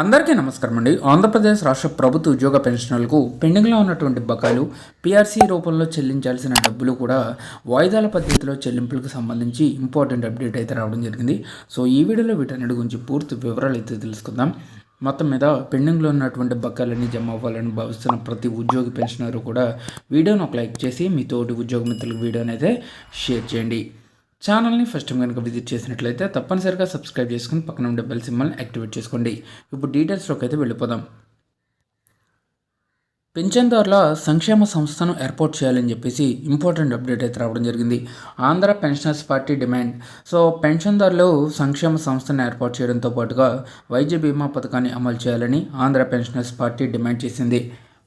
అందరికీ నమస్కారం అండి. ఆంధ్రప్రదేశ్ రాష్ట్ర ప్రభుత్వ ఉద్యోగ పెన్షనర్లకు పెండింగ్లో ఉన్నటువంటి బకాయిలు పీఆర్సీ రూపంలో చెల్లించాల్సిన డబ్బులు కూడా వాయిదాల పద్ధతిలో చెల్లింపులకు సంబంధించి ఇంపార్టెంట్ అప్డేట్ అయితే రావడం జరిగింది. సో ఈ వీడియోలో వీటన్నిటి గురించి పూర్తి వివరాలు అయితే తెలుసుకుందాం. మొత్తం మీద పెండింగ్లో ఉన్నటువంటి బకాయిలన్నీ జమ అవ్వాలని భావిస్తున్న ప్రతి ఉద్యోగి పెన్షనర్ కూడా వీడియోను ఒక లైక్ చేసి మీ తోటి ఉద్యోగ మిత్రులకు వీడియోని అయితే షేర్ చేయండి. ఛానల్ని ఫస్ట్ టైం కనుక విజిట్ చేసినట్లయితే తప్పనిసరిగా సబ్స్క్రైబ్ చేసుకుని పక్కన ఉండే బెల్ సింబల్ని యాక్టివేట్ చేసుకోండి. ఇప్పుడు డీటెయిల్స్లోకి అయితే వెళ్ళిపోదాం. పెన్షన్దారుల సంక్షేమ సంస్థను ఏర్పాటు చేయాలని చెప్పేసి ఇంపార్టెంట్ అప్డేట్ అయితే రావడం జరిగింది. Andhra pensioners party demand. So పెన్షన్దారులు సంక్షేమ సంస్థను ఏర్పాటు చేయడంతో పాటుగా వైద్య బీమా పథకాన్ని అమలు చేయాలని ఆంధ్ర పెన్షనర్స్ పార్టీ డిమాండ్ చేసింది.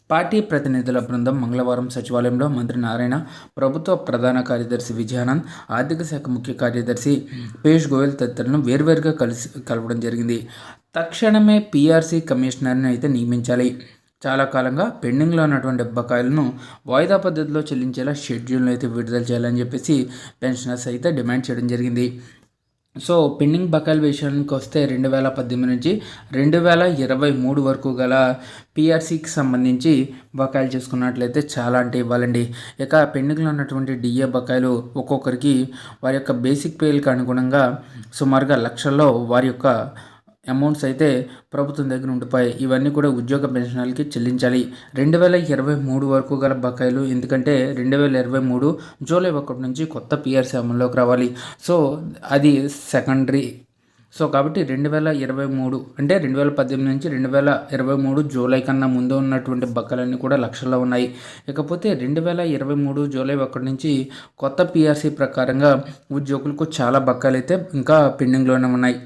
పార్టీ ప్రతినిధుల బృందం మంగళవారం సచివాలయంలో మంత్రి నారాయణ ప్రభుత్వ ప్రధాన కార్యదర్శి విజయానంద్ ఆర్థిక శాఖ ముఖ్య కార్యదర్శి పీయూష్ గోయల్ తదితరులను వేర్వేరుగా కలిసి కలవడం జరిగింది. తక్షణమే పీఆర్సీ కమిషనర్ని అయితే నియమించాలి. చాలా కాలంగా పెండింగ్లో ఉన్నటువంటి బకాయిలను వాయిదా పద్ధతిలో చెల్లించేలా షెడ్యూల్ను అయితే విడుదల చేయాలని చెప్పేసి పెన్షనర్స్ అయితే డిమాండ్ చేయడం జరిగింది. సో పెండింగ్ బకాయిల విషయానికి వస్తే రెండు వేల పద్దెనిమిది నుంచి రెండు వేల ఇరవై మూడు వరకు గల పిఆర్సీకి సంబంధించి బకాయిలు చేసుకున్నట్లయితే చాలా అంటే ఇవ్వాలండి. ఇక పెండింగ్లో ఉన్నటువంటి డిఏ బకాయిలు ఒక్కొక్కరికి వారి యొక్క బేసిక్ పేలకు అనుగుణంగా సుమారుగా లక్షల్లో వారి యొక్క అమౌంట్స్ అయితే ప్రభుత్వం దగ్గర ఉండిపోయాయి. ఇవన్నీ కూడా ఉద్యోగ పెన్షనర్లకి చెల్లించాలి. రెండు వేల ఇరవై మూడు వరకు గల బకాయిలు ఎందుకంటే రెండు వేల ఇరవై మూడు జూలై ఒకటి నుంచి కొత్త పిఆర్సీ అమల్లోకి రావాలి. సో అది సెకండరీ. సో కాబట్టి రెండు వేల ఇరవై మూడు అంటే రెండు వేల పద్దెనిమిది నుంచి రెండు వేల ఇరవై మూడు జూలై కన్నా ముందు ఉన్నటువంటి బక్కలన్నీ కూడా లక్షల్లో ఉన్నాయి. ఇకపోతే రెండు వేల ఇరవై మూడు జూలై ఒకటి నుంచి కొత్త పిఆర్సీ ప్రకారంగా ఉద్యోగులకు చాలా బక్కలు అయితే ఇంకా పెండింగ్లోనే ఉన్నాయి.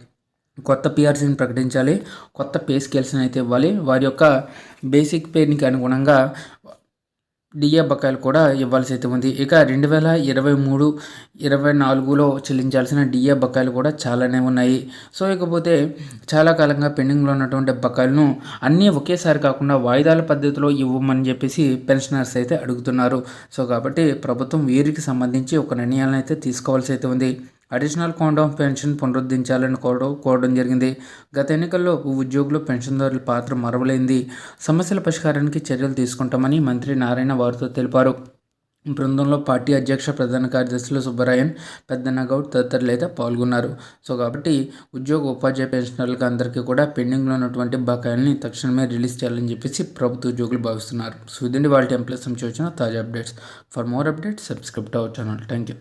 కొత్త పిఆర్సీని ప్రకటించాలి కొత్త పే స్కేల్స్ని అయితే ఇవ్వాలి. వారి యొక్క బేసిక్ పేర్కి అనుగుణంగా డిఏ బకాయిలు కూడా ఇవ్వాల్సి అయితే ఉంది. ఇక రెండు వేల ఇరవై మూడు ఇరవై నాలుగులో చెల్లించాల్సిన డిఏ బకాయిలు కూడా చాలానే ఉన్నాయి. సో ఇకపోతే చాలా కాలంగా పెండింగ్లో ఉన్నటువంటి బకాయిలను అన్నీ ఒకేసారి కాకుండా వాయిదాల పద్ధతిలో ఇవ్వమని చెప్పేసి పెన్షనర్స్ అయితే అడుగుతున్నారు. సో కాబట్టి ప్రభుత్వం వీరికి సంబంధించి ఒక నిర్ణయాలను అయితే తీసుకోవాల్సి అయితే ఉంది. అడిషనల్ కౌంట్ ఆఫ్ పెన్షన్ పునరుద్ధరించాలని కోరడం కోరడం జరిగింది. గత ఎన్నికల్లో ఉద్యోగులు పెన్షన్దారుల పాత్ర మరవలేంది. సమస్యల పరిష్కారానికి చర్యలు తీసుకుంటామని మంత్రి నారాయణ వారితో తెలిపారు. బృందంలో పార్టీ అధ్యక్ష ప్రధాన కార్యదర్శులు సుబ్బరాయన్ పెద్దనగౌడ్ తదితరులు అయితే పాల్గొన్నారు. సో కాబట్టి ఉద్యోగ ఉపాధ్యాయ పెన్షనర్లకు అందరికీ కూడా పెండింగ్లో ఉన్నటువంటి బకాయిల్ని తక్షణమే రిలీజ్ చేయాలని చెప్పేసి ప్రభుత్వ ఉద్యోగులు భావిస్తున్నారు. సో ఇదండి వాళ్ళ టెంప్లెట్స్ నుంచి వచ్చిన తాజా updates. For more updates subscribe our channel. Thank you